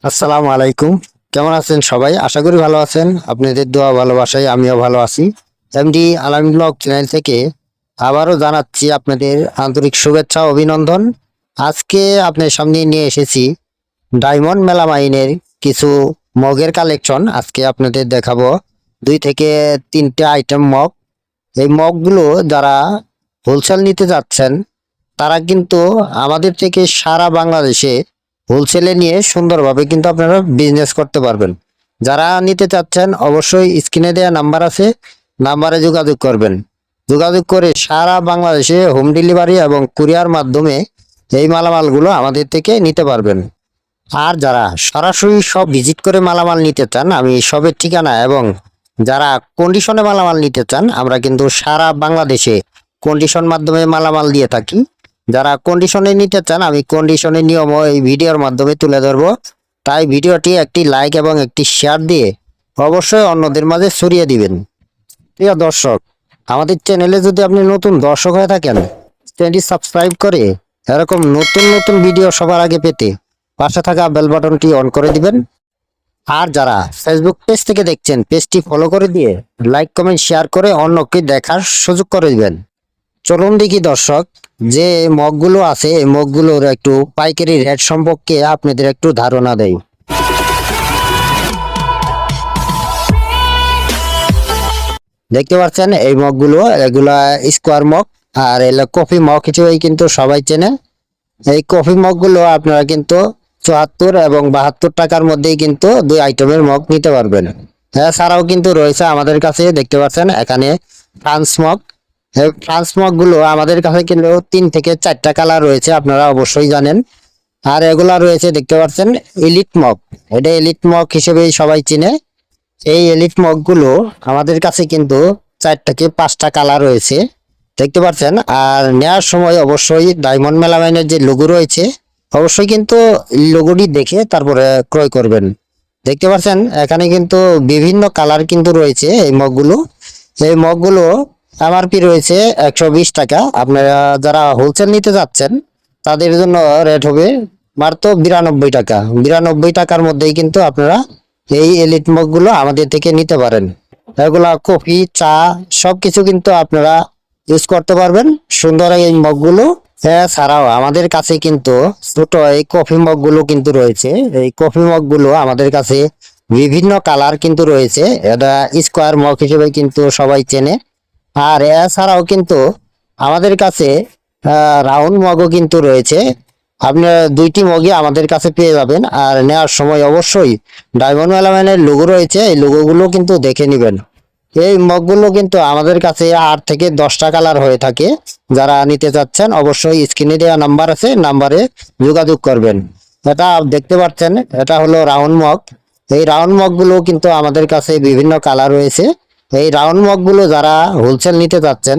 আসসালামু আলাইকুম। কেমন আছেন সবাই? আশা করি ভালো আছেন। আপনাদের দোয়া, ভালোবাসায় আমিও ভালো আছি। এমডি আলাম ব্লগ চ্যানেল থেকে আবারও জানাচ্ছি আপনাদের আন্তরিক শুভেচ্ছা, অভিনন্দন। আজকে আপনার সামনে নিয়ে এসেছি ডায়মন্ড মেলামাইনের কিছু মগের কালেকশন। আজকে আপনাদের দেখাবো দুই থেকে তিনটে আইটেম মগ। এই মগগুলো যারা হোলসেল নিতে যাচ্ছেন, তারা কিন্তু আমাদের থেকে সারা বাংলাদেশে হোলসেলে নিয়ে সুন্দরভাবে কিন্তু আপনারা বিজনেস করতে পারবেন। যারা নিতে চাচ্ছেন, অবশ্যই স্ক্রিনে দেওয়া নাম্বার আছে নাম্বারে যোগাযোগ করবেন। যোগাযোগ করে সারা বাংলাদেশে হোম ডেলিভারি এবং কুরিয়ার মাধ্যমে এই মালামালগুলো আমাদের থেকে নিতে পারবেন। আর যারা সরাসরি সব ভিজিট করে মালামাল নিতে চান, আমি সবের ঠিকানা এবং যারা কন্ডিশনে মালামাল নিতে চান, আমরা কিন্তু সারা বাংলাদেশে কন্ডিশন মাধ্যমে মালামাল দিয়ে থাকি। যারা কন্ডিশনে নিতে চান, আমি কন্ডিশনের নিয়মও এই ভিডিওর মাধ্যমে তুলে ধরবো। তাই ভিডিওটি একটি লাইক এবং একটি শেয়ার দিয়ে অবশ্যই অন্যদের মাঝে ছড়িয়ে দিবেন। প্রিয় দর্শক, আমাদের চ্যানেলে যদি আপনি নতুন দর্শক হয়ে থাকেন চ্যানেলটি সাবস্ক্রাইব করে এরকম নতুন নতুন ভিডিও সবার আগে পেতে পাশে থাকা বেল বাটনটি অন করে দিবেন। আর যারা ফেসবুক পেজ থেকে দেখছেন পেজটি ফলো করে দিয়ে লাইক কমেন্ট শেয়ার করে অন্যকে দেখার সুযোগ করে দিবেন। চলুন দেখি দর্শক যে মগগুলো আছে, এই মগগুলোর একটু পাইকারি রেট সম্পর্কে আপনাদের একটু ধারণা দেয় দেখতে পাচ্ছেন, এই মগগুলো এগুলা স্কোয়ার মগ আর এগুলো কফি মগ হিসেবেই কিন্তু সবাই চেনে। এই কফি মগগুলো আপনারা কিন্তু চুয়াত্তর এবং বাহাত্তর টাকার মধ্যেই কিন্তু দুই আইটেমের মগ নিতে পারবেন। এছাড়াও কিন্তু রয়েছে আমাদের কাছে, দেখতে পাচ্ছেন, এখানে ফ্রান্স মগ ফ্রান্স মগগুলো আমাদের কাছে কিন্তু তিন থেকে চারটা কালার রয়েছে, আপনারা অবশ্যই জানেন। আর এগুলা রয়েছে, দেখতে পাচ্ছেন এলিট মগ এটা এলিট মগ হিসেবেই সবাই চিনে। এই এলিট মগগুলো আমাদের কাছে কিন্তু চার থেকে পাঁচটা কালার রয়েছে, দেখতে পাচ্ছেন। আর নেওয়ার সময় অবশ্যই ডায়মন্ড মেলামাইনের যে লোগো রয়েছে, অবশ্যই কিন্তু লোগোটি দেখে তারপরে ক্রয় করবেন। দেখতে পাচ্ছেন, এখানে কিন্তু বিভিন্ন কালার কিন্তু রয়েছে এই মগগুলো এই মগগুলো এমআরপি রয়েছে একশো বিশ টাকা। আপনারা যারা হোলসেল নিতে যাচ্ছেন, তাদের জন্য রেট হবে মাত্র বিরানব্বই টাকা। বিরানব্বই টাকার মধ্যেই কিন্তু আপনারা এই এলিট মগগুলো আমাদের থেকে নিতে পারেন। এগুলা কফি, চা, সবকিছু কিন্তু আপনারা ইউজ করতে পারবেন। সুন্দর এই মগগুলো ছাড়াও আমাদের কাছে কিন্তু ছোট এই কফি মগগুলো কিন্তু রয়েছে। এই কফি মগগুলো আমাদের কাছে বিভিন্ন কালার কিন্তু রয়েছে। এটা স্কোয়ার মগ হিসেবে কিন্তু সবাই চেনে। আর এছাড়াও কিন্তু আমাদের কাছে রাউন্ড মগও কিন্তু রয়েছে। আপনার দুইটি মগই আমাদের কাছে পেয়ে যাবেন। আর নেওয়ার সময় অবশ্যই ডায়মন্ড এলামেন্টের লোগো রয়েছে। এই লোগোগুলো কিন্তু দেখে নেবেন। এই মগগুলো কিন্তু আমাদের কাছে আট থেকে দশটা কালার হয়ে থাকে। যারা নিতে চাচ্ছেন, অবশ্যই স্ক্রিনে দেওয়া নাম্বার আছে নাম্বারে যোগাযোগ করবেন। এটা দেখতে পাচ্ছেন, এটা হলো রাউন্ড মগ এই রাউন্ড মগগুলো কিন্তু আমাদের কাছে বিভিন্ন কালার রয়েছে। এই রাউন্ড মগগুলো যারা হোলসেল নিতে চাচ্ছেন,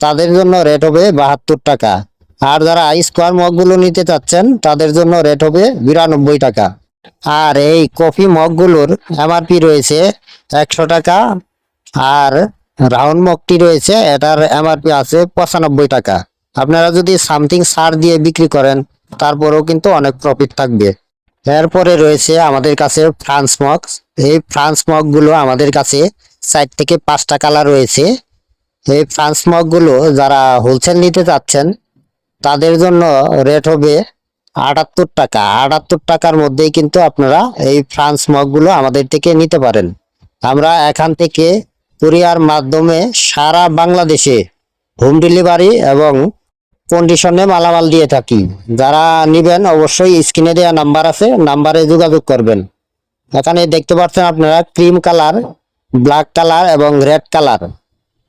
তাদের জন্য রেট হবে বাহাত্তর টাকা। আর যারা স্কোয়ার মগগুলো নিতে চাচ্ছেন, তাদের জন্য রেট হবে বিরানব্বই টাকা। আর এই কফি মগগুলোর এমআরপি রয়েছে একশো টাকা, আর রাউন্ড মগটি রয়েছে, এটার এমআরপি আছে পঁচানব্বই টাকা। আপনারা যদি সামথিং সার দিয়ে বিক্রি করেন, তারপরেও কিন্তু অনেক প্রফিট থাকবে। এরপরে রয়েছে আমাদের কাছে ফ্রান্স মগ এই ফ্রান্স মগগুলো আমাদের কাছে চার থেকে পাঁচটা কালার রয়েছে। এই ফ্রান্স মগগুলো যারা হোলসেল নিতে চাচ্ছেন, তাদের জন্য রেট হবে আটাত্তর টাকা। আটাত্তর টাকার মধ্যেই কিন্তু আপনারা এই ফ্রান্স মগগুলো আমাদের থেকে নিতে পারেন। আমরা এখান থেকে কুরিয়ার মাধ্যমে সারা বাংলাদেশে হোম ডেলিভারি এবং কন্ডিশনে মালামাল দিয়ে থাকি। যারা নিবেন অবশ্যই স্ক্রিনে দেওয়া নাম্বার আছে নাম্বারে যোগাযোগ করবেন। এখানে দেখতে পাচ্ছেন আপনারা ক্রিম কালার ব্ল্যাক কালার এবং রেড কালার।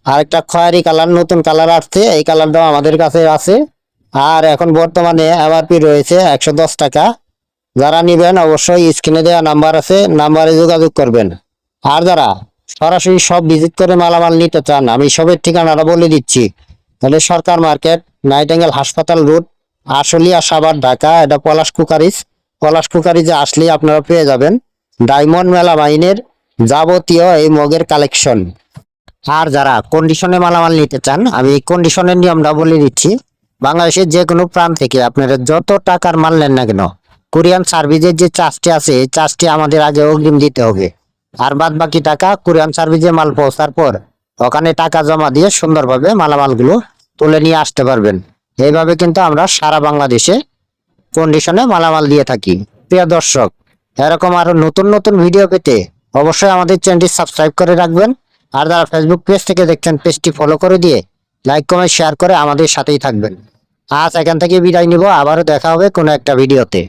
আরেকটা খয়েরি কালার, নতুন কালার আসছে, এই কালারটাও আমাদের কাছে আছে। আর এখন বর্তমানে এমআরপি রয়েছে একশো দশ টাকা। যারা নেবেন অবশ্যই স্ক্রিনে দেওয়া নাম্বার আছে, নাম্বারে যোগাযোগ করবেন। আর যারা সরাসরি সব ভিজিট করে মালামাল নিতে চান, আমি সবের ঠিকানাটা বলে দিচ্ছি। তাহলে সরকার মার্কেট, নাইটেঙ্গেল হাসপাতাল রোড, আশুলিয়া সাবার ঢাকা, এটা পলাশ কুকারিজ। পলাশ কুকারিজে আসলেই আপনারা পেয়ে যাবেন। ডায়মন্ড মেলা মাইনের যাবতীয় এই মগের কালেকশন আর যারা কন্ডিশনে মালামাল নিতে চান, আমি কন্ডিশনের নিয়মটা বলে দিচ্ছি। বাংলাদেশের যে কোনো প্রান্ত থেকে আপনারা যত টাকার মাল নেন না কেন, কোরিয়ান সার্ভিসের যে চার্জটি আছে, এই চার্জটি আমাদের আগে অগ্রিম দিতে হবে। আর বাদ বাকি টাকা কোরিয়ান সার্ভিসে মাল পৌঁছার পর, ওখানে টাকা জমা দিয়ে সুন্দরভাবে মালামালগুলো তুলে নিয়ে আসতে পারবেন। এইভাবে কিন্তু আমরা সারা বাংলাদেশে কন্ডিশনে মালামাল দিয়ে থাকি। প্রিয় দর্শক, এরকম আরও নতুন নতুন ভিডিও পেতে অবশ্যই আমাদের চ্যানেলটি সাবস্ক্রাইব করে রাখবেন। আর যারা ফেসবুক পেজ থেকে দেখছেন পেজটি ফলো করে দিয়ে লাইক কমেন্ট শেয়ার করে আমাদের সাথেই থাকবেন। আজ এখান থেকে বিদায় নিব। আবারও দেখা হবে কোনো একটা ভিডিওতে